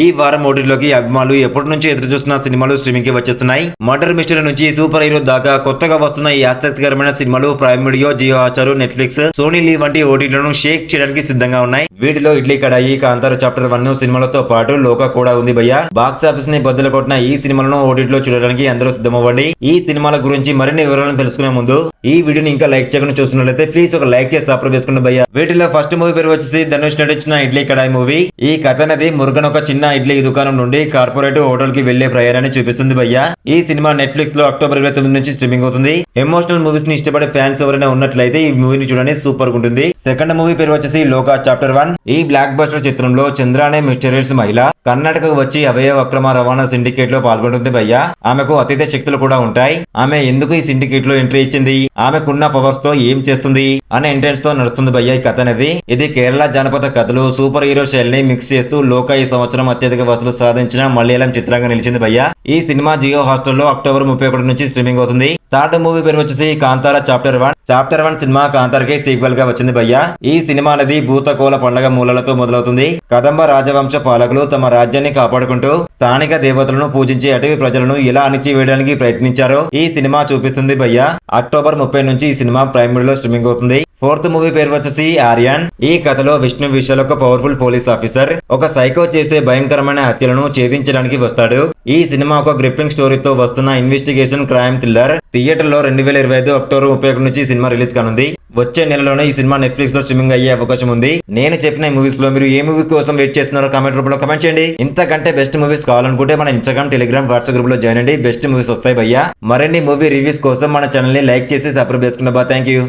ఈ వారం ఓటీలోకి అభిమానులు ఎప్పటి నుంచి ఎదురు చూస్తున్న సినిమాలు స్ట్రీమింగ్కి వచ్చేస్తున్నాయి. మర్డర్ మిస్టరీ నుంచి సూపర్ హీరో దాకా కొత్తగా వస్తున్న ఈ ఆసక్తికరమైన సినిమాలు Prime Video Jio Hotstar Netflix Sony LIV వంటి ఓటీలను షేక్ చేయడానికి సిద్ధంగా ఉన్నాయి. వీటిలో ఇడ్లీ కడాయి కాంతార చాప్టర్ వన్ సినిమాలతో పాటు లోక కూడా ఉంది భయ్య. బాక్స్ ఆఫీస్ని బద్దలు కొట్టిన ఈ సినిమాలను ఓటీలో చూడడానికి అందరూ సిద్ధమవ్వండి. ఈ సినిమాల గురించి మరిన్ని వివరాలను తెలుసుకునే ముందు ఈ వీడియోని ఇంకా లైక్ చేయకుండా చూస్తున్నట్లయితే ప్లీజ్ ఒక లైక్ చేసి సపోర్ట్ చేసుకోండి భయ్య. వీటిలో ఫస్ట్ మూవీ పేరు వచ్చేసి ధనుష్ నటించిన ఇడ్లీ కడాయి మూవీ. ఈ కథ అనేది మురుగన్ ఒక చిన్న ఇడ్లీ దుకాణం నుండి కార్పొరేట్ హోటల్కి వెళ్ళే ప్రయాణాన్ని చూపిస్తుంది భయ్య. ఈ సినిమా నెట్ఫ్లిక్స్లో అక్టోబర్ ఇరవై తొమ్మిది నుంచి స్ట్రీమింగ్ అవుతుంది. ఎమోషనల్ మూవీస్ని ఇష్టపడే ఫ్యాన్స్ ఎవరైనా ఉన్నట్లయితే ఈ మూవీని చూడండి సూపర్గా ఉంటుంది. సెకండ్ మూవీ పేరు వచ్చేసి లోకా చాప్టర్ వన్. ఈ బ్లాక్ బస్టర్ చిత్రంలో చంద్రానే అనే మహిళ కర్ణాటకకు వచ్చి అవయవ అక్రమ రవాణా సిండికేట్లో పాల్గొంటుంది భయ్య. ఆమెకు అతీత శక్తులు కూడా ఉంటాయి. ఆమె ఎందుకు ఈ సిండికేట్లో ఎంట్రీ ఇచ్చింది? ఆమెకున్న పవర్స్తో ఏం చేస్తుంది? అనే ఇంటెన్స్తో నడుస్తుంది భయ్య ఈ కథ అనేది. ఇది కేరళ జానపద కథలు. సూపర్ హీరో శైలిని మిక్స్ చేస్తూ లోక ఈ సంవత్సరం అత్యధిక వసూలు సాధించిన మలయాళం చిత్రంగా నిలిచింది భయ్య. ఈ సినిమా జియో హాస్టల్లో అక్టోబర్ ముప్పై ఒకటి నుంచి స్ట్రీమింగ్ అవుతుంది. థర్డ్ మూవీ పేరు వచ్చేసి Kantara chapter one chapter one cinema కాంతారకి సీక్వెల్గా వచ్చింది భయ్య. ఈ సినిమా అనేది భూతకోల పండగ మూలలతో మొదలవుతుంది. కదంబ రాజవంశ పాలకులు తమ రాజ్యాన్ని కాపాడుకుంటూ స్థానిక దేవతలను పూజించి అటవీ ప్రజలను ఎలా అణిచివేయడానికి ప్రయత్నించారో ఈ సినిమా చూపిస్తుంది భయ్య. అక్టోబర్ ముప్పై నుంచి ఈ సినిమా ప్రైమ్లో స్ట్రీమింగ్ అవుతుంది. ఫోర్త్ మూవీ పేరు వచ్చేసి ఆర్యన్. ఈ కథలో విష్ణు విశాల్ ఒక పవర్ఫుల్ పోలీస్ ఆఫీసర్ ఒక సైకో చేసే భయంకరమైన హత్యలను ఛేదించడానికి వస్తాడు. ఈ సినిమా ఒక గ్రిప్పింగ్ స్టోరీతో వస్తున్న ఇన్వెస్టిగేషన్ క్రైమ్ థ్రిల్లర్ థియేటర్లో రెండు వేల ఇరవై ఐదు అక్టోబర్ ముప్పై ఒకటి నుంచి సినిమా రిలీజ్ కానుంది. వచ్చే నెలలోనే ఈ సినిమా నెట్ఫ్లిక్స్లో స్ట్రీమింగ్ అయ్యే అవకాశం ఉంది. నేను చెప్పిన ఈ మూవీస్లో మీరు ఏ మూవీ కోసం వెయిట్ చేస్తున్నారో కామెంట్ రూపంలో కమెంట్ చేయండి. ఇంతకంటే బెస్ట్ మూవీస్ కావాలనుకుంటే మన ఇన్స్టాగ్రామ్ టెలిగ్రామ్ వాట్సాప్ గ్రూప్లో జాయిన్ అండి బెస్ట్ మూవీస్ వస్తాయి భయ్యా. మరిన్ని మూవీ రివ్యూస్ కోసం మన ఛానల్ని లైక్ చేసి సబ్స్క్రైబ్ చేసుకున్న బా. Thank you